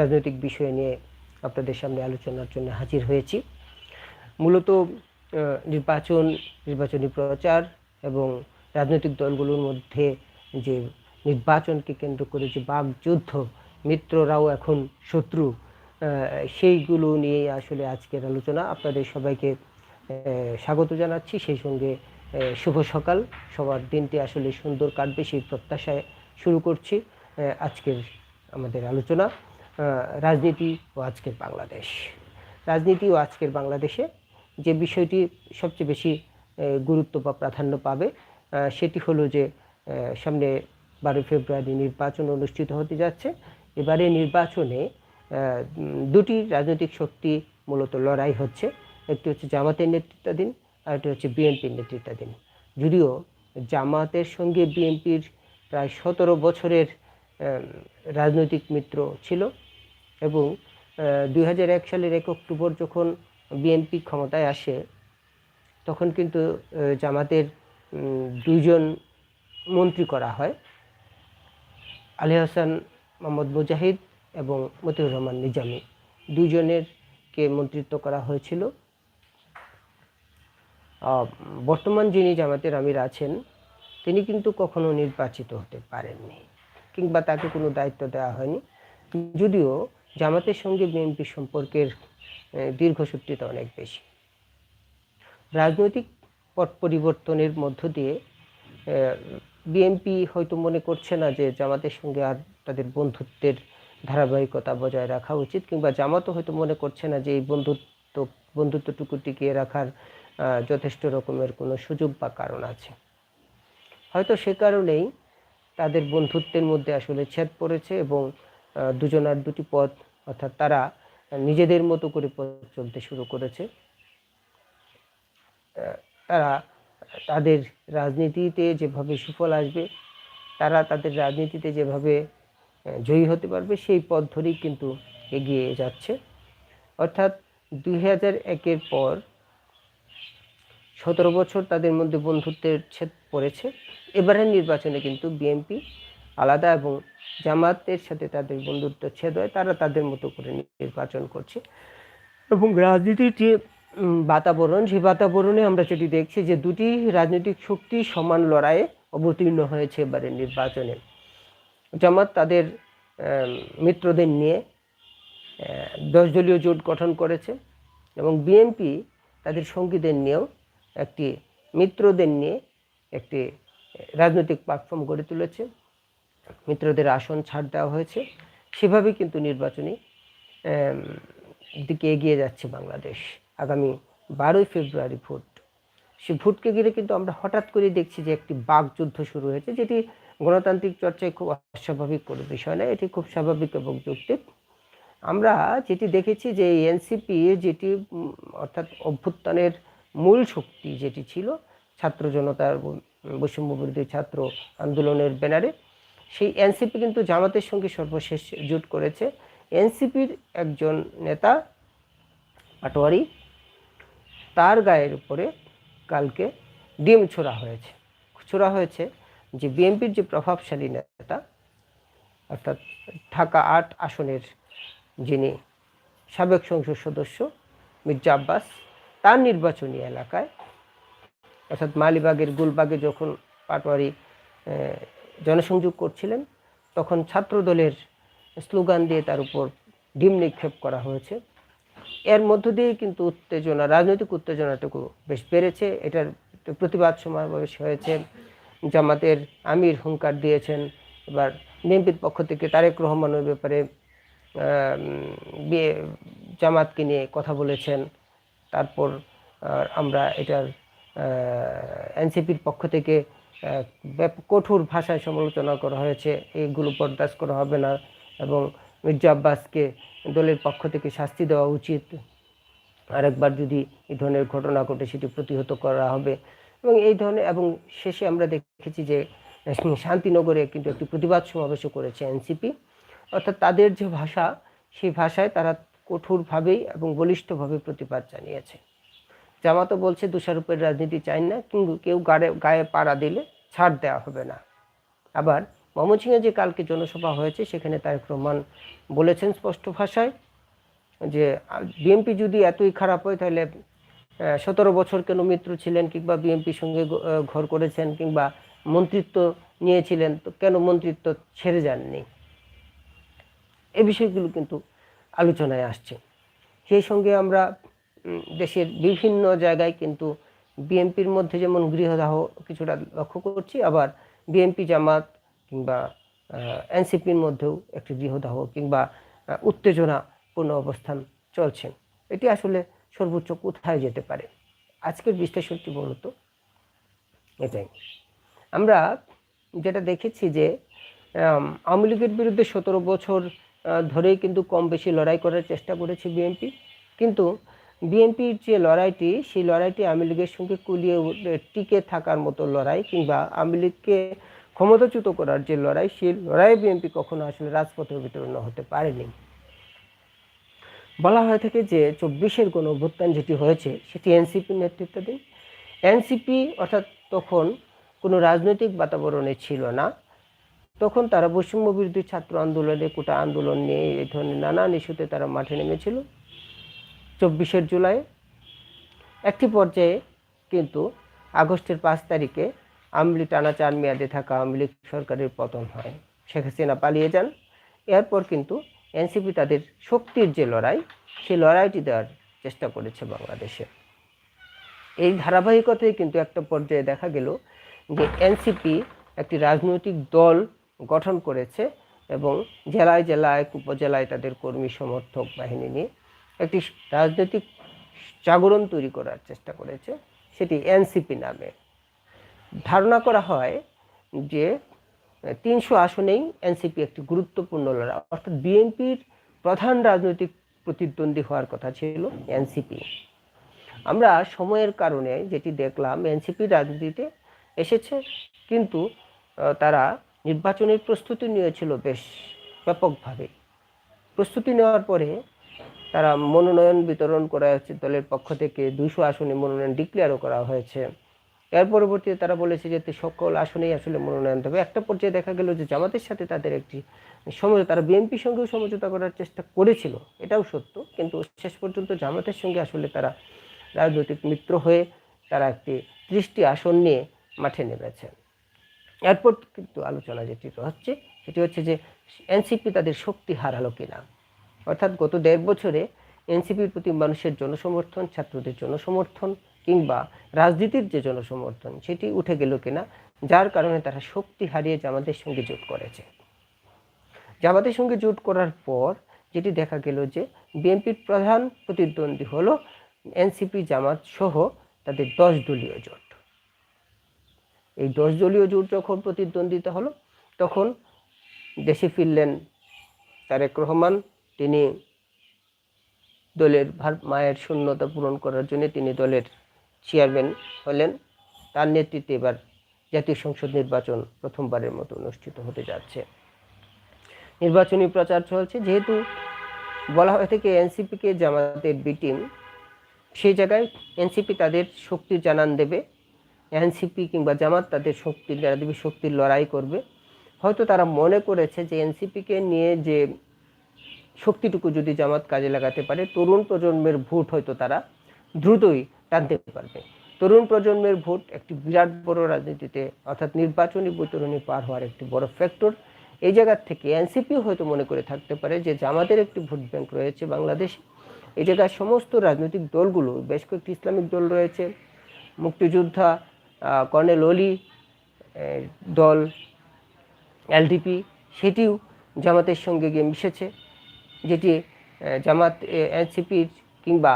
রাজনৈতিক বিষয় নিয়ে আপনাদের সামনে আলোচনার জন্য হাজির হয়েছি। মূলত নির্বাচন, নির্বাচনী প্রচার এবং রাজনৈতিক দলগুলোর মধ্যে যে নির্বাচনকে কেন্দ্র করে যে বাকযুদ্ধ, মিত্ররাও এখন শত্রু সেইগুলো নিয়ে আসলে আজকের আলোচনা। আপনাদের সবাইকে স্বাগত জানাচ্ছি। সেই সঙ্গে শুভ সকাল। সবার দিনটি আসলে সুন্দর কাটবে সেই প্রত্যাশায় শুরু করছি আজকের আমাদের আলোচনা। রাজনীতি ও আজকের বাংলাদেশ। রাজনীতি ও আজকের বাংলাদেশে যে বিষয়টি সবচেয়ে বেশি গুরুত্ব বা প্রাধান্য পাবে সেটি হলো যে সামনে বারোই ফেব্রুয়ারি নির্বাচন অনুষ্ঠিত হতে যাচ্ছে। এবারে নির্বাচনে দুটি রাজনৈতিক শক্তি মূলত লড়াই হচ্ছে। একটি হচ্ছে জামাতের নেতৃত্বাধীন আর একটি হচ্ছে বিএনপির নেতৃত্বাধীন। যদিও জামাতের সঙ্গে বিএনপির প্রায় সতেরো বছরের রাজনৈতিক মিত্র ছিল এবং দুই এক সালের এক অক্টোবর যখন বিএনপি ক্ষমতায় আসে, তখন কিন্তু জামাতের দুইজন মন্ত্রী করা হয়। আলী হাসান, মোহাম্মদ মুজাহিদ এবং মতিউর রহমান নিজামী। দুইজনেরকে মন্ত্রিত্ব করা হয়েছিল। বর্তমান যিনি জামাতের আমির আছেন, তিনি কিন্তু কখনো নির্বাচিত হতে পারেননি কিংবা তাকে কোনো দায়িত্ব দেওয়া হয়নি। যদিও জামাতের সঙ্গে বিএনপি সম্পর্কের দীর্ঘসূত্রিতা অনেক বেশি। রাজনৈতিক পট পরিবর্তনের মধ্য দিয়ে বিএনপি হয়তো মনে করছে না যে জামাতের সঙ্গে আর তাদের বন্ধুত্বের ধারাবাহিকতা বজায় রাখা উচিত, কিংবা জামাতও হয়তো মনে করছে না যে এই বন্ধুত্ব, বন্ধুত্বটুকু টিকিয়ে রাখার যথেষ্ট রকমের কোনো সুযোগ বা কারণ আছে। হয়তো সে কারণেই তাদের বন্ধুত্বের মধ্যে আসলে ছেদ পড়েছে এবং দুজনার দুটি পথ অর্থাৎ তারা নিজেদের মতো করে চলতে শুরু করেছে। তারা তাদের রাজনীতিতে যেভাবে সুফল আসবে, তারা তাদের রাজনীতিতে যেভাবে জয়ী হতে পারবে, সেই পথ ধরেই কিন্তু এগিয়ে যাচ্ছে। অর্থাৎ দুই হাজার একের পর সতেরো বছর তাদের মধ্যে বন্ধুত্বের ছেদ পড়েছে। এবারের নির্বাচনে কিন্তু বিএনপি আলাদা এবং জামাতের সাথে তাদের বন্ধুত্ব ছেদ হয়, তারা তাদের মতো করে নির্বাচন করছে। এবং রাজনীতির যে বাতাবরণ, সেই বাতাবরণে আমরা যেটি দেখছি যে দুটি রাজনৈতিক শক্তি সমান লড়াইয়ে অবতীর্ণ হয়েছে এবারের নির্বাচনে। জামাত তাদের মিত্রদের নিয়ে দশ দলীয় জোট গঠন করেছে এবং বিএনপি তাদের সঙ্গীদের নিয়েও একটি মিত্রদের নিয়ে একটি রাজনৈতিক প্ল্যাটফর্ম গড়ে তুলেছে। মিত্রদের আসন ছাড় দেওয়া হয়েছে। সেভাবেই কিন্তু নির্বাচনী দিকে এগিয়ে যাচ্ছে বাংলাদেশ। আগামী বারোই ফেব্রুয়ারি ভোট। সে ভোটকে ঘিরে কিন্তু আমরা হঠাৎ করে দেখছি যে একটি বাকযুদ্ধ শুরু হয়েছে, যেটি গণতান্ত্রিক চর্চায় খুব অস্বাভাবিক কোনো বিষয় নয় এটি খুব স্বাভাবিক এবং যৌক্তিক। আমরা যেটি দেখেছি যে এনসিপি যেটি অর্থাৎ অভ্যুত্থানের মূল শক্তি যেটি ছিল, ছাত্র জনতার বৈষম্য বিরোধী ছাত্র আন্দোলনের ব্যানারে সেই এনসিপি কিন্তু জামাতের সঙ্গে সর্বশেষ জোট করেছে। এনসিপির একজন নেতা পাটোয়ারি, তার গায়ের উপরে কালকে ডিম ছোড়া হয়েছে। ছোড়া হয়েছে যে বিএনপির যে প্রভাবশালী নেতা, অর্থাৎ ঢাকা আট আসনের যিনি সাবেক সংসদ সদস্য মির্জা আব্বাস, তার নির্বাচনী এলাকায়, অর্থাৎ মালিবাগের, গুলবাগে যখন পাটোয়ারি জনসংযোগ করছিলেন, তখন ছাত্রদলের স্লোগান দিয়ে তার উপর ডিম নিক্ষেপ করা হয়েছে। এর মধ্য দিয়ে কিন্তু উত্তেজনা, রাজনৈতিক উত্তেজনাটুকু বেশ বেড়েছে। এটার প্রতিবাদ সমাবেশ হয়েছে। জামাতের আমির হুঙ্কার দিয়েছেন। এবার বিএনপির পক্ষ থেকে তারেক রহমানের ব্যাপারে বিয়ে- জামাতকে নিয়ে কথা বলেছেন। তারপর আমরা এটার এনসিপির পক্ষ থেকে কঠোর ভাষায় সমালোচনা করা হয়েছে। এইগুলো বরদাস্ত করা হবে না এবং মির্জা আব্বাসকে দলের পক্ষ থেকে শাস্তি দেওয়া উচিত। আরেকবার যদি এই ধরনের ঘটনা ঘটে, সেটি প্রতিহত করা হবে। এবং এই ধরনের, এবং শেষে আমরা দেখেছি যে শান্তিনগরে কিন্তু একটি প্রতিবাদ সমাবেশও করেছে এনসিপি। অর্থাৎ তাদের যে ভাষা, সেই ভাষায় তারা কঠোরভাবেই এবং বলিষ্ঠভাবে প্রতিবাদ জানিয়েছে। জামাতও বলছে দোষারোপের রাজনীতি চাই না, কিন্তু কেউ গায়ে গায়ে পাড়া দিলে ছাড় দেওয়া হবে না। আবার ময়মনসিংহে যে কালকে জনসভা হয়েছে, সেখানে তারেক রহমান বলেছেন স্পষ্ট ভাষায় যে বিএনপি যদি এতই খারাপ হয়, তাহলে সতেরো বছর কেন মিত্র ছিলেন কিংবা বিএনপির সঙ্গে ঘর করেছেন কিংবা মন্ত্রিত্ব নিয়েছিলেন, তো কেন মন্ত্রিত্ব ছেড়ে যাননি? এ বিষয়গুলো কিন্তু আলোচনায় আসছে। সেই সঙ্গে আমরা দেশের বিভিন্ন জায়গায় কিন্তু বিএনপির মধ্যে যেমন গৃহদাহ কিছুটা লক্ষ্য করছি, আবার বিএনপি জামাত কিংবা এনসিপির মধ্যেও একটি গৃহদাহ কিংবা উত্তেজনাপূর্ণ অবস্থান চলছে। এটি আসলে সর্বোচ্চ কোথায় যেতে পারে? আজকের বিশ্লেষণটি মূলত এটাই। আমরা যেটা দেখেছি যে আওয়ামী লীগের বিরুদ্ধে সতেরো বছর ধরেই কিন্তু কম বেশি লড়াই করার চেষ্টা করেছে বিএনপি। কিন্তু বিএনপির যে লড়াইটি, সেই লড়াইটি আওয়ামী লীগের সঙ্গে কুলিয়ে টিকে থাকার মতো লড়াই কিংবা আওয়ামী লীগকে ক্ষমতাচ্যুত করার যে লড়াই, সেই লড়াইয়ে বিএনপি কখনো আসলে রাজপথে বিতরণ হতে পারেনি। বলা হয়ে থাকে যে চব্বিশের কোনো অভ্যুত্থান যেটি হয়েছে, সেটি এনসিপির নেতৃত্বাধীন। এনসিপি অর্থাৎ তখন কোনো রাজনৈতিক বাতাবরণে ছিল না। তখন তারা বৈষম্য বিরোধী ছাত্র আন্দোলনে, কোটা আন্দোলন নিয়ে এই ধরনের নানান ইস্যুতে তারা মাঠে নেমেছিল। চব্বিশের জুলাই। একটি পর্যায়ে কিন্তু আগস্টের পাঁচ তারিখে আমলি টানা চার মেয়াদে থাকা আওয়ামী লীগ সরকারের পতন হয়। শেখ হাসিনা পালিয়ে যান। এরপর কিন্তু এনসিপি তাদের শক্তির যে লড়াই সেই লড়াইটি দেওয়ার চেষ্টা করেছে বাংলাদেশে। এই ধারাবাহিকতায় কিন্তু একটা পর্যায়ে দেখা গেল যে এনসিপি একটি রাজনৈতিক দল গঠন করেছে এবং জেলায় জেলায়, উপজেলায় তাদের কর্মী সমর্থক বাহিনী নিয়ে একটি রাজনৈতিক জাগরণ তৈরি করার চেষ্টা করেছে, সেটি এনসিপি নামে। ধারণা করা হয় যে তিনশো আসনেই এনসিপি একটি গুরুত্বপূর্ণ লড়াই, অর্থাৎ বিএনপির প্রধান রাজনৈতিক প্রতিদ্বন্দ্বী হওয়ার কথা ছিল এনসিপি। আমরা সময়ের কারণে যেটি দেখলাম, এনসিপি রাজনীতিতে এসেছে, কিন্তু তারা নির্বাচনের প্রস্তুতি নিয়েছিল বেশ ব্যাপকভাবে। প্রস্তুতি নেওয়ার পরে তারা মনোনয়ন বিতরণ করা হয়েছে দলের পক্ষ থেকে। দুইশো আসনে মনোনয়ন ডিক্লেয়ারও করা হয়েছে। এর পরবর্তীতে তারা বলেছে যে, সকল আসনেই আসলে মনোনয়ন দেবে। একটা পর্যায়ে দেখা গেল যে, জামাতের সাথে তাদের একটি সমঝোতা, তারা বিএনপির সঙ্গেও সমঝোতা করার চেষ্টা করেছিল। এটাও সত্য। কিন্তু শেষ পর্যন্ত জামাতের সঙ্গে আসলে তারা রাজনৈতিক মিত্র হয়ে তারা একটি ত্রিশটি আসন নিয়ে মাঠে নেমেছে। এরপর কিন্তু আলোচনা যেটি হচ্ছে সেটি হচ্ছে যে, এনসিপি তাদের শক্তি হারালো কিনা। অর্থাৎ গত দেড় বছরে এনসিপির প্রতি মানুষের জনসমর্থন, ছাত্রদের জনসমর্থন কিংবা রাজনীতির যে জনসমর্থন, সেটি উঠে গেল কিনা, যার কারণে তারা শক্তি হারিয়ে জামাতের সঙ্গে জোট করেছে। জামাতের সঙ্গে জোট করার পর যেটি দেখা গেল যে বিএনপির প্রধান প্রতিদ্বন্দ্বী হলো এনসিপি, জামাত সহ তাদের দশ দলীয় জোট। এই দশ দলীয় জোট যখন প্রতিদ্বন্দ্বিতা হলো, তখন দেশে ফিরলেন তারেক রহমান তিনি দলের ভার, মায়ের শূন্যতা পূরণ করার জন্য তিনি দলের চেয়ারম্যান হলেন। তার নেতৃত্বে এবার জাতীয় সংসদ নির্বাচন প্রথমবারের মতো অনুষ্ঠিত হতে যাচ্ছে। নির্বাচনী প্রচার চলছে। যেহেতু বলা হয়ে থেকে এনসিপিকে জামাতের বি টিম, সেই জায়গায় এনসিপি তাদের শক্তির জানান দেবে। এনসিপি কিংবা জামাত তাদের শক্তির যারা দেবে শক্তির লড়াই করবে। হয়তো তারা মনে করেছে যে এনসিপিকে নিয়ে যে শক্তিটুকু যদি জামাত কাজে লাগাতে পারে, তরুণ প্রজন্মের ভোট হয়তো তারা দ্রুতই টানতে পারবে। তরুণ প্রজন্মের ভোট একটি বিরাট বড় রাজনীতিতে, অর্থাৎ নির্বাচনী বৈতরণী পার হওয়ার একটি বড় ফ্যাক্টর এই জায়গার থেকে এনসিপিও হয়তো মনে করে থাকতে পারে যে জামাতের একটি ভোট ব্যাংক রয়েছে বাংলাদেশে। এই জায়গায় সমস্ত রাজনৈতিক দলগুলো, বেশ কয়েকটি ইসলামিক দল রয়েছে, মুক্তিযোদ্ধা কর্নেল অলি দল এলডিপি সেটিও জামাতের সঙ্গে গিয়ে মিশেছে। যেটি জামাত এনসিপির কিংবা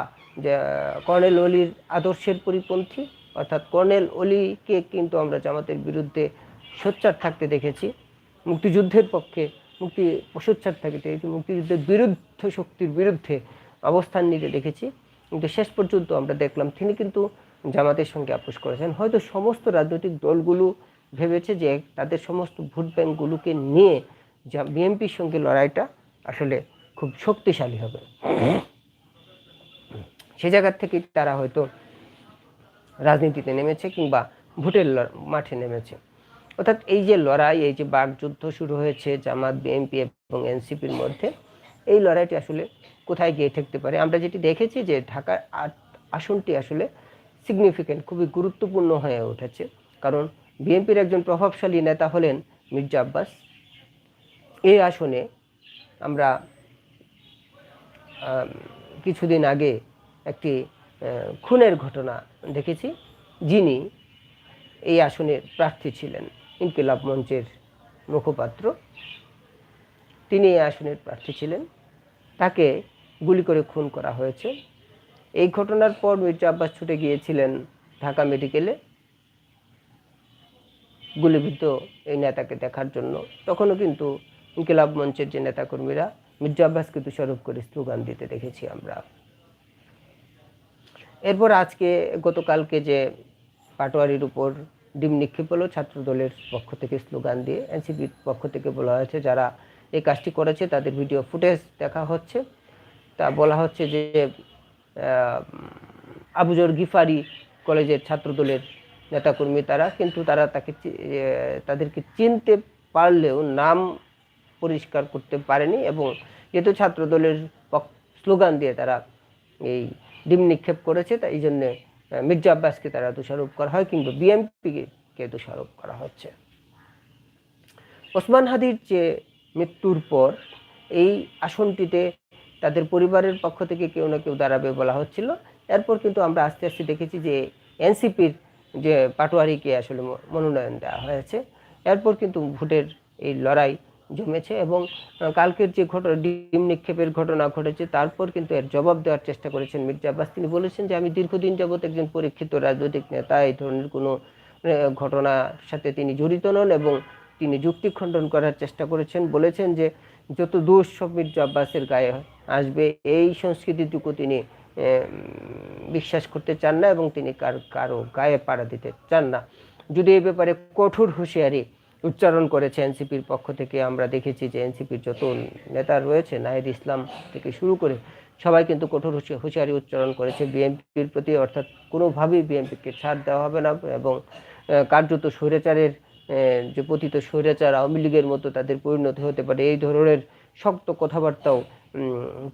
কর্নেল অলির আদর্শের পরিপন্থী, অর্থাৎ কর্নেল অলিকে কিন্তু আমরা জামাতের বিরুদ্ধে সোচ্চার থাকতে দেখেছি। মুক্তিযুদ্ধের পক্ষে মুক্তি, সোচ্চার থাকতে মুক্তিযুদ্ধের বিরুদ্ধ শক্তির বিরুদ্ধে অবস্থান নিতে দেখেছি। কিন্তু শেষ পর্যন্ত আমরা দেখলাম, তিনি কিন্তু জামাতের সঙ্গে আপোষ করেছেন। হয়তো সমস্ত রাজনৈতিক দলগুলো ভেবেছে যে তাদের সমস্ত ভোট ব্যাঙ্কগুলোকে নিয়ে, যা, বিএনপির সঙ্গে লড়াইটা আসলে খুব শক্তিশালী হবে। সে জায়গার থেকে তারা হয়তো রাজনীতিতে নেমেছে কিংবা ভোটের মাঠে নেমেছে। অর্থাৎ এই যে লড়াই, এই যে বাকযুদ্ধ শুরু হয়েছে, জামাত, বিএনপি এবং এনসিপির মধ্যে, এই লড়াইটি আসলে কোথায় গিয়ে ঠেকতে পারে? আমরা যেটি দেখেছি যে ঢাকা আসনটি আসলে সিগনিফিক্যান্ট খুবই গুরুত্বপূর্ণ হয়ে উঠেছে। কারণ বিএনপির একজন প্রভাবশালী নেতা হলেন মির্জা আব্বাস। এই আসনে আমরা কিছুদিন আগে একটি খুনের ঘটনা দেখেছি, যিনি এই আসনের প্রার্থী ছিলেন, ইনকিলাব মঞ্চের মুখপাত্র। তিনি এই আসনের প্রার্থী ছিলেন। তাকে গুলি করে খুন করা হয়েছে। এই ঘটনার পর মির্জা আব্বাস ছুটে গিয়েছিলেন ঢাকা মেডিকেলে গুলিবিদ্ধ এই নেতাকে দেখার জন্য। তখনও কিন্তু ইনকিলাব মঞ্চের যে নেতাকর্মীরা মির্জা আব্বাসকে দোষারোপ করে স্লোগান দিতে দেখেছি আমরা। এরপর আজকে গতকালকে যে পাটোয়ারির উপর ডিম নিক্ষেপ হলো, ছাত্রদলের পক্ষ থেকে স্লোগান দিয়ে, এনসিপির পক্ষ থেকে বলা হয়েছে যারা এই কাজটি করেছে তাদের ভিডিও ফুটেজ দেখা হচ্ছে। তা বলা হচ্ছে যে আবুজর গিফারি কলেজের ছাত্রদলের নেতাকর্মী তারা, কিন্তু তারা তাকে তাদেরকে চিনতে পারলেও নাম পরিষ্কার করতে পারেনি এবং যেহেতু ছাত্রদলের স্লোগান দিয়ে তারা এই ডিম নিক্ষেপ করেছে, তাই এই জন্যে মির্জা আব্বাসকে তারা দোষারোপ করা হয় কিংবা বিএনপিকে দোষারোপ করা হচ্ছে। ওসমান হাদির যে মৃত্যুর পর এই আসনটিতে তাদের পরিবারের পক্ষ থেকে কেউ না কেউ দাঁড়াবে বলা হচ্ছিল। এরপর কিন্তু আমরা আস্তে আস্তে দেখেছি যে এনসিপির যে পাটোয়ারিকে আসলে মনোনয়ন দেওয়া হয়েছে। এরপর কিন্তু ভোটের এই লড়াই জমেছে এবং কালকের যে ঘটনা ডিম নিক্ষেপের ঘটনা ঘটেছে, তারপর কিন্তু এর জবাব দেওয়ার চেষ্টা করেছেন মির্জা আব্বাস। তিনি বলেছেন যে, আমি দীর্ঘদিন যাবৎ একজন পরীক্ষিত রাজনৈতিক নেতা, এই ধরনের কোনো ঘটনার সাথে তিনি জড়িত নন এবং তিনি যুক্তি খণ্ডন করার চেষ্টা করেছেন। বলেছেন যে, যত দোষ সব মির্জা আব্বাসের গায়ে আসবে, এই সংস্কৃতিটুকু তিনি বিশ্বাস করতে চান না এবং তিনি কার, কারও গায়ে পাড়া দিতে চান না। যদি এই ব্যাপারে কঠোর হুঁশিয়ারি উচ্চারণ করেছে এনসিপির পক্ষ থেকে। আমরা দেখেছি যে এনসিপির যত নেতা রয়েছে নাহিদ ইসলাম থেকে শুরু করে সবাই কিন্তু কঠোর হুঁশিয়ারি উচ্চারণ করেছে। বিএনপির প্রতি অর্থাৎ কোনোভাবেই বিএনপিকে ছাড় দেওয়া হবে না এবং কার্যত স্বৈরাচারের যে পতিত স্বৈরাচার আওয়ামী লীগের মতো তাদের পরিণতি হতে পারে, এই ধরনের শক্ত কথাবার্তাও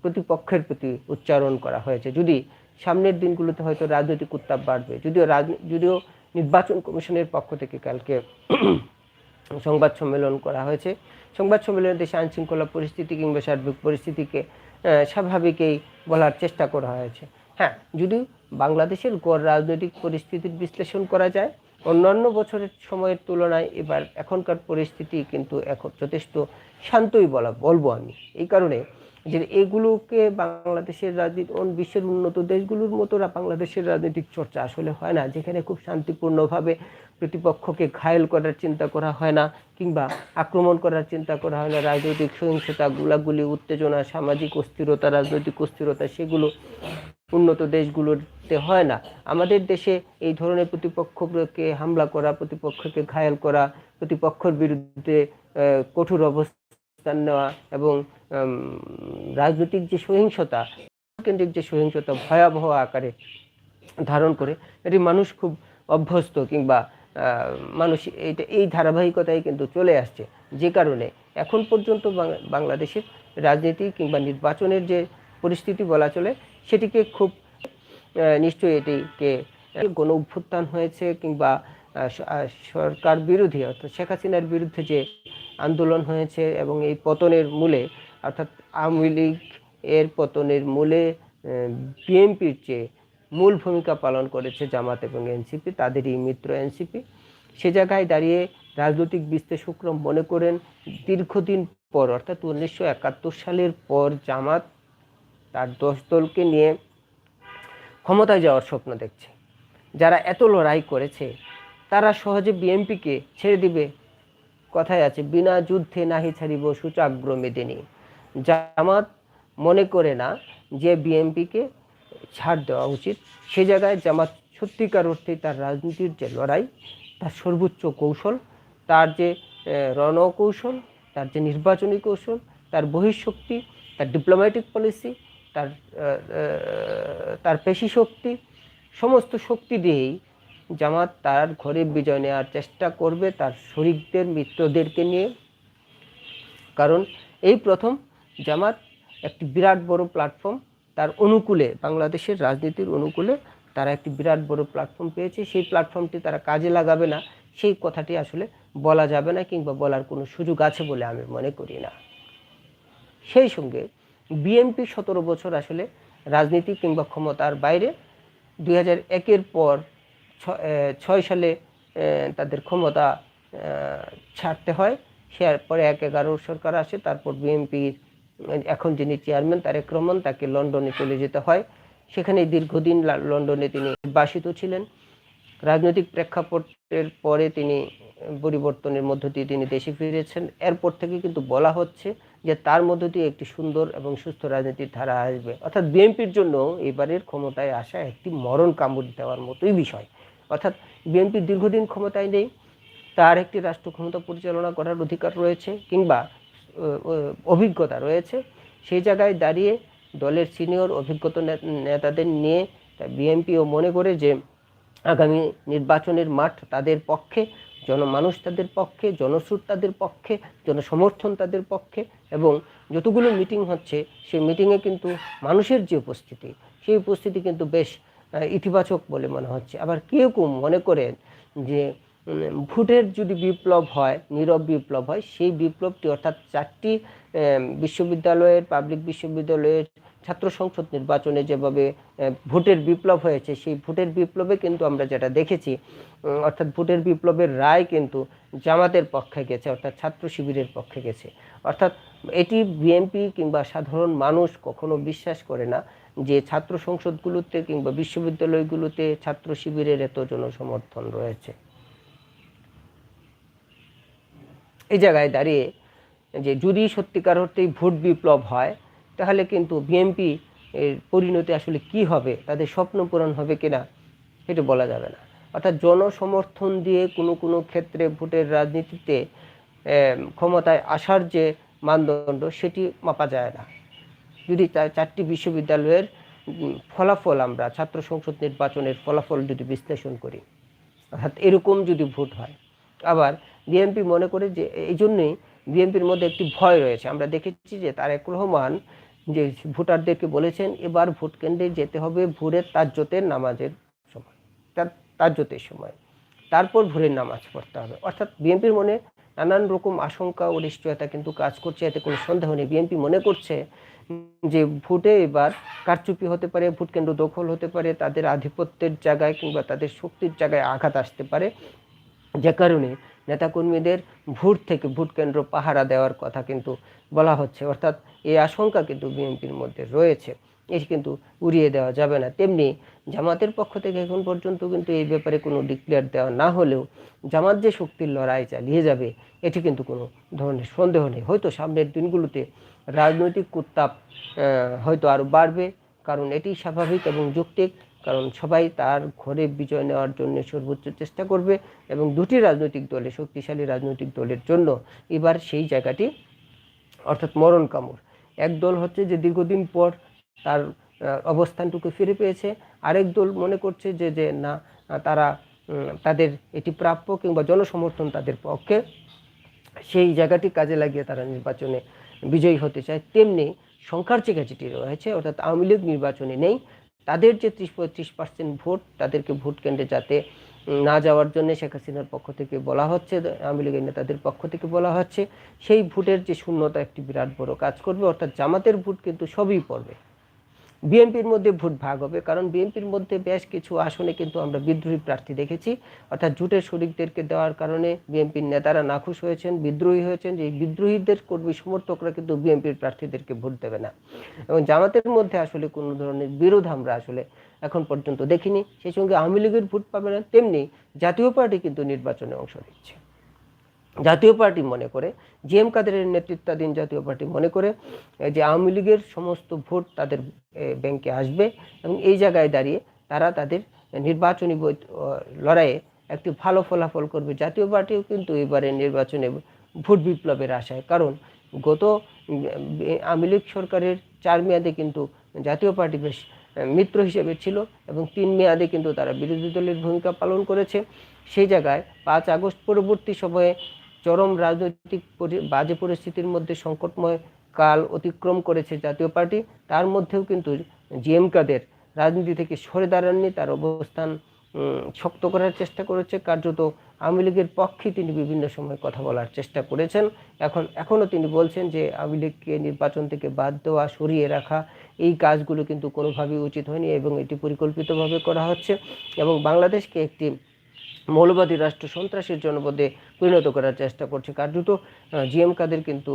প্রতিপক্ষের প্রতি উচ্চারণ করা হয়েছে। যদি সামনের দিনগুলোতে হয়তো রাজনৈতিক উত্তাপ বাড়বে, যদিও যদিও নির্বাচন কমিশনের পক্ষ থেকে কালকে সংবাদ সম্মেলন করা হয়েছে। সংবাদ সম্মেলনে দেশে আইনশৃঙ্খলা পরিস্থিতি কিংবা সার্বিক পরিস্থিতিকে স্বাভাবিকেই বলার চেষ্টা করা হয়েছে। হ্যাঁ যদি বাংলাদেশের গড় রাজনৈতিক পরিস্থিতির বিশ্লেষণ করা যায়, অন্যান্য বছরের সময়ের তুলনায় এবার এখনকার পরিস্থিতি কিন্তু এখন যথেষ্ট শান্তই বলা বলব আমি। এই কারণে যে এগুলোকে বাংলাদেশের রাজনীতি বিশ্বের উন্নত দেশগুলোর মতো বাংলাদেশের রাজনৈতিক চর্চা আসলে হয় না। যেখানে খুব শান্তিপূর্ণভাবে প্রতিপক্ষকে ঘায়েল করার চিন্তা করা হয় না, কিংবা আক্রমণ করার চিন্তা করা হয় না। রাজনৈতিক সহিংসতা, গুলাগুলি, উত্তেজনা, সামাজিক অস্থিরতা, রাজনৈতিক অস্থিরতা, সেগুলো উন্নত দেশগুলোতে হয় না। আমাদের দেশে এই ধরনের প্রতিপক্ষকে হামলা করা, প্রতিপক্ষকে ঘায়েল করা, প্রতিপক্ষের বিরুদ্ধে কঠোর অবস্থান নেওয়া এবং রাজনৈতিক যে সহিংসতা, কেন্দ্রিক যে সহিংসতা ভয়াবহ আকারে ধারণ করে, এটি মানুষ খুব অভ্যস্ত কিংবা মানুষ এইটা, এই ধারাবাহিকতায় কিন্তু চলে আসছে। যে কারণে এখন পর্যন্ত বাংলাদেশের রাজনীতি কিংবা নির্বাচনের যে পরিস্থিতি বলা চলে, সেটিকে খুব নিশ্চয়ই এটিকে গণ অভ্যুত্থান হয়েছে কিংবা সরকার বিরোধী অর্থাৎ শেখ হাসিনার বিরুদ্ধে যে আন্দোলন হয়েছে এবং এই পতনের মূলে, অর্থাৎ আওয়ামী লীগ এর পতনের মূলে বিএনপির চেয়ে মূল ভূমিকা পালন করেছে জামাত এবং এনসিপি, তাদেরই মিত্র এনসিপি, সে জায়গায় দাঁড়িয়ে রাজনৈতিক বিশ্লেষকরা মনে করেন দীর্ঘদিন পর, অর্থাৎ উনিশশো একাত্তর সালের পর জামাত তার দশ দলকে নিয়ে ক্ষমতায় যাওয়ার স্বপ্ন দেখছে। যারা এত লড়াই করেছে, তারা সহজে বিএনপিকে ছেড়ে দিবে কথায় আছে, বিনা যুদ্ধে নাহি ছাড়িব সুচাগ্র মেদিনী। জামাত মনে করে না যে বিএনপিকে ছাড় দেওয়া উচিত। সে জায়গায় জামাত সত্যিকার অর্থে তার রাজনীতির যে লড়াই, তার সর্বোচ্চ কৌশল, তার যে রণকৌশল, তার যে নির্বাচনী কৌশল, তার বহিঃশক্তি, তার ডিপ্লোম্যাটিক পলিসি তার তার পেশি শক্তি, সমস্ত শক্তি দিয়েই জামাত তার ঘরে বিজয় নেওয়ার চেষ্টা করবে তার শরিকদের, মিত্রদেরকে নিয়ে। কারণ এই প্রথম জামাত একটি বিরাট বড় প্ল্যাটফর্ম তার অনুকূলে, বাংলাদেশের রাজনীতির অনুকূলে তারা একটি বিরাট বড় প্ল্যাটফর্ম পেয়েছে। সেই প্ল্যাটফর্মটি তারা কাজে লাগাবে না, সেই কথাটি আসলে বলা যাবে না কিংবা বলার কোনো সুযোগ আছে বলে আমি মনে করি না। সেই সঙ্গে বিএনপি সতেরো বছর আসলে রাজনীতি কিংবা ক্ষমতার বাইরে, দুই হাজার একের পর ছয় সালে তাদের ক্ষমতা ছাড়তে হয়। সে পরে এক এগারো সরকার আসে, তারপর বিএনপির এখন যিনি চেয়ারম্যান তারেক রহমান, তাকে লন্ডনে চলে যেতে হয়। সেখানে দীর্ঘদিন লন্ডনে তিনি নির্বাসিত ছিলেন। রাজনৈতিক প্রেক্ষাপটের পরে তিনি পরিবর্তনের মধ্য দিয়ে তিনি দেশে ফিরেছেন। এরপর থেকে কিন্তু বলা হচ্ছে যে তার মধ্য দিয়ে একটি সুন্দর এবং সুস্থ রাজনীতির ধারা আসবে। অর্থাৎ বিএনপির জন্য এবারের ক্ষমতায় আসা একটি মরণ কামড় দেওয়ার মতোই বিষয়। অর্থাৎ বিএনপি দীর্ঘদিন ক্ষমতায় নেই, তার একটি রাষ্ট্র ক্ষমতা পরিচালনা করার অধিকার রয়েছে কিংবা অভিজ্ঞতা রয়েছে, সেই জায়গায় দাঁড়িয়ে দলের সিনিয়র অভিজ্ঞতা নেতাদের নিয়ে বিএনপিও মনে করে যে, আগামী নির্বাচনের মাঠ তাদের পক্ষে, জনমানুষ তাদের পক্ষে জনশ্রুত তাদের পক্ষে, জনসমর্থন তাদের পক্ষে এবং যতগুলো মিটিং হচ্ছে, সেই মিটিংয়ে কিন্তু মানুষের যে উপস্থিতি, সেই উপস্থিতি কিন্তু বেশ ইতিবাচক বলে মনে হচ্ছে। আবার কেউ কেউ মনে করেন যে ভোটের যদি বিপ্লব হয়, নীরব বিপ্লব হয়, সেই বিপ্লবটি অর্থাৎ চারটি বিশ্ববিদ্যালয়ের, পাবলিক বিশ্ববিদ্যালয়ের ছাত্র সংসদ নির্বাচনে যেভাবে ভোটের বিপ্লব হয়েছে, সেই ভোটের বিপ্লবে কিন্তু আমরা যেটা দেখেছি অর্থাৎ ভোটের বিপ্লবের রায় কিন্তু জামাতের পক্ষে গেছে, অর্থাৎ ছাত্র শিবিরের পক্ষে গেছে। অর্থাৎ এটি বিএনপি কিংবা সাধারণ মানুষ কখনো বিশ্বাস করে না যে ছাত্র সংসদগুলোতে কিংবা বিশ্ববিদ্যালয়গুলোতে ছাত্র শিবিরের এত জনসমর্থন রয়েছে। এই জায়গায় দাঁড়িয়ে যে যদি সত্যিকার অর্থেই ভোট বিপ্লব হয়, তাহলে কিন্তু বিএনপি এর পরিণতি আসলে কি হবে, তাদের স্বপ্ন পূরণ হবে কিনা, সেটা বলা যাবে না। অর্থাৎ জনসমর্থন দিয়ে কোনো কোনো ক্ষেত্রে ভোটের রাজনীতিতে ক্ষমতায় আসার যে মানদণ্ড, সেটি মাপা যায় না। যদি চারটি বিশ্ববিদ্যালয়ের ফলাফল আমরা ছাত্র সংসদ নির্বাচনের ফলাফল যদি বিশ্লেষণ করি, অর্থাৎ এরকম যদি ভোট হয়। আবার বিএনপি মনে করে যে এই জন্যই বিএনপির মধ্যে একটি ভয় রয়েছে। আমরা দেখেছি যে তারেক রহমান যে ভোটারদেরকে বলেছেন, এবার ভোট কেন্দ্রে যেতে হবে ভোরের তাজ্জতের নামাজের সময়। তার তাজ্জতের সময়। তারপর ভোরের নামাজ পড়তে হবে। অর্থাৎ বিএনপির মনে নানান রকম আশঙ্কা ও নিশ্চয়তা কিন্তু কাজ করছে, এতে কোনো সন্দেহ নেই। বিএনপি মনে করছে যে ভোটে এবার কারচুপি হতে পারে, ভোট কেন্দ্র দখল হতে পারে, তাদের আধিপত্যের জায়গায় কিংবা তাদের শক্তির জায়গায় আঘাত আসতে পারে। যে কারণে নেতাকর্মীদের ভোট থেকে ভোট কেন্দ্র পাহারা দেওয়ার কথা কিন্তু বলা হচ্ছে। অর্থাৎ এই আশঙ্কা কিন্তু বিএনপির মধ্যে রয়েছে। এটি কিন্তু উড়িয়ে দেওয়া যাবে না। তেমনি জামাতের পক্ষ থেকে এখন পর্যন্ত কিন্তু এই ব্যাপারে কোনো ডিক্লেয়ার দেওয়া না হলেও জামাত যে শক্তির লড়াই চালিয়ে যাবে, এটি কিন্তু কোনো ধরনের সন্দেহ নেই। হয়তো সামনের দিনগুলোতে রাজনৈতিক উত্তাপ হয়তো আরও বাড়বে। কারণ এটি স্বাভাবিক এবং যৌক্তিক, কারণ সবাই তার ঘরে বিজয় নেওয়ার জন্য সর্বোচ্চ চেষ্টা করবে এবং দুটি রাজনৈতিক দলে, শক্তিশালী রাজনৈতিক দলের জন্য এবার সেই জায়গাটি, অর্থাৎ মরণ কামড়। এক দল হচ্ছে যে দীর্ঘদিন পর তার অবস্থানটুকু ফিরে পেয়েছে, আরেক দল মনে করছে যে যে না, তারা তাদের এটি প্রাপ্য কিংবা জনসমর্থন তাদের পক্ষে। সেই জায়গাটি কাজে লাগিয়ে তারা নির্বাচনে বিজয়ী হতে চায়, তেমনি সংখ্যার যে যেটি রয়েছে, অর্থাৎ আওয়ামী লীগ নির্বাচনে নেই, তাদের যে ত্রিশ পঁয়ত্রিশ পার্সেন্ট ভোট, তাদেরকে ভোট কেন্দ্রে যাতে না যাওয়ার জন্য শেখ হাসিনার পক্ষ থেকে বলা হচ্ছে, আওয়ামী লীগের নেতাদের পক্ষ থেকে বলা হচ্ছে, সেই ভোটের যে শূন্যতা একটি বিরাট বড় কাজ করবে, অর্থাৎ জামাতের ভোট কিন্তু সবই পড়বে। বিএনপির মধ্যে ভোট ভাগ হবে, কারণ বিএনপির মধ্যে বেশ কিছু আসনে কিন্তু আমরা বিদ্রোহী প্রার্থী দেখেছি। অর্থাৎ জোটের শরিকদেরকে দেওয়ার কারণে বিএনপির নেতারা নাখুশ হয়েছেন, বিদ্রোহী হয়েছেন, যে বিদ্রোহীদের কর্মী সমর্থকরা কিন্তু বিএনপির প্রার্থীদেরকে ভোট দেবে না। এবং জামাতের মধ্যে আসলে কোনো ধরনের বিরোধ আমরা আসলে এখন পর্যন্ত দেখিনি। সেই সঙ্গে আওয়ামী লীগের ভোট পাবে না, তেমনি জাতীয় পার্টি কিন্তু নির্বাচনে অংশ নিচ্ছে। জাতীয় পার্টি মনে করে, জি এম কাদেরের নেতৃত্বাধীন জাতীয় পার্টি মনে করে যে আওয়ামী লীগের সমস্ত ভোট তাদের ব্যাংকে আসবে এবং এই জায়গায় দাঁড়িয়ে তারা তাদের নির্বাচনী লড়াইয়ে একটি ভালো ফলাফল করবে। জাতীয় পার্টিও কিন্তু এবারে নির্বাচনে ভোট বিপ্লবের আশায়। কারণ গত আওয়ামী লীগ সরকারের চার মেয়াদে কিন্তু জাতীয় পার্টি বেশ মিত্র হিসেবে ছিল এবং তিন মেয়াদে কিন্তু তারা বিরোধী দলের ভূমিকা পালন করেছে। সেই জায়গায় পাঁচ আগস্ট পরবর্তী সময়ে চরম রাজনৈতিক বাজে পরিস্থিতির মধ্যে সংকটময় কাল অতিক্রম করেছে জাতীয় পার্টি। তার মধ্যেও কিন্তু জিএম কাদের রাজনীতি থেকে সরে দাঁড়াননি, তার অবস্থান শক্ত করার চেষ্টা করেছে। কার্যত আওয়ামী লীগের পক্ষে তিনি বিভিন্ন সময় কথা বলার চেষ্টা করেছেন। এখন, এখনও তিনি বলছেন যে আওয়ামী লীগকে নির্বাচন থেকে বাদ দেওয়া, সরিয়ে রাখা, এই কাজগুলো কিন্তু কোনোভাবেই উচিত হয়নি এবং এটি পরিকল্পিতভাবে করা হচ্ছে। এবং বাংলাদেশকে একটি মৌলবাদী রাষ্ট্র সন্ত্রাসের জনপদে পরিণত করার চেষ্টা করছে। কার্যত জিএম কাদের কিন্তু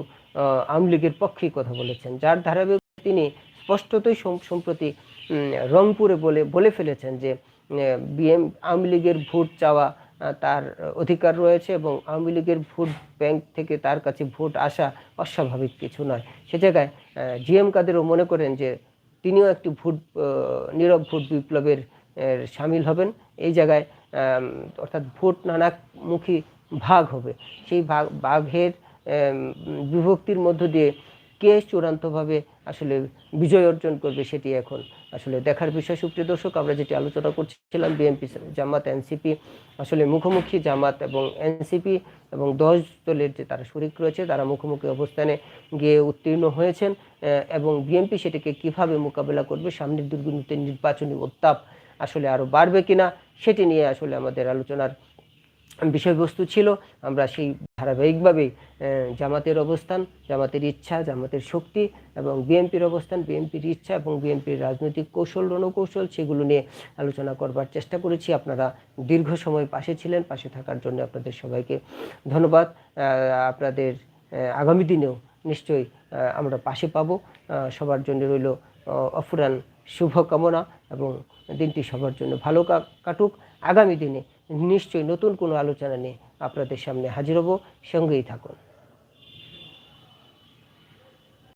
আওয়ামী লীগের পক্ষেই কথা বলেছেন। যার ধারাবাহিক তিনি স্পষ্টতই সম্প্রতি রংপুরে বলে বলে ফেলেছেন যে বিএম আওয়ামী লীগের ভোট চাওয়া তার অধিকার রয়েছে এবং আওয়ামী লীগের ভোট ব্যাংক থেকে তার কাছে ভোট আসা অস্বাভাবিক কিছু নয়। সে জায়গায় জিএম কাদেরও মনে করেন যে, তিনিও একটি ভোট নীরব ভোট বিপ্লবের সামিল হবেন। এই জায়গায় অর্থাৎ ভোট নানামুখী ভাগ হবে। সেই ভাগ বাঘের বিভক্তির মধ্য দিয়ে কে চূড়ান্তভাবে আসলে বিজয় অর্জন করবে সেটি এখন আসলে দেখার বিষয়। সুপ্রিয় দর্শক, আমরা যেটি আলোচনা করছিলাম, বিএনপি জামাত, এনসিপি আসলে মুখোমুখি জামাত এবং এনসিপি এবং দশ দলের যে তারা শরিক রয়েছে, তারা মুখোমুখি অবস্থানে গিয়ে উত্তীর্ণ হয়েছেন এবং বিএনপি সেটিকে কীভাবে মোকাবেলা করবে, সামনের দিনগুলিতে নির্বাচনী উত্তাপ আসলে আরও বাড়বে কিনা, সেটি নিয়ে আসলে আমাদের আলোচনার বিষয়বস্তু ছিল, আমরা সেই ধারাবাহিকভাবেই জামাতের অবস্থান, জামাতের ইচ্ছা, জামাতের শক্তি এবং বিএনপির অবস্থান, বিএনপির ইচ্ছা এবং বিএনপির রাজনৈতিক কৌশল, রণকৌশল সেগুলো নিয়ে আলোচনা করবার চেষ্টা করেছি। আপনারা দীর্ঘ সময় পাশে ছিলেন, পাশে থাকার জন্য আপনাদের সবাইকে ধন্যবাদ। আপনাদের আগামী দিনেও নিশ্চয়ই আমরা পাশে পাবো। সবার জন্য রইল অফুরান শুভকামনা এবং দিনটি সবার জন্য ভালো কাটুক। আগামী দিনে নিশ্চয়ই নতুন কোনো আলোচনা নিয়ে আপনাদের সামনে হাজির হব। সঙ্গেই থাকুন।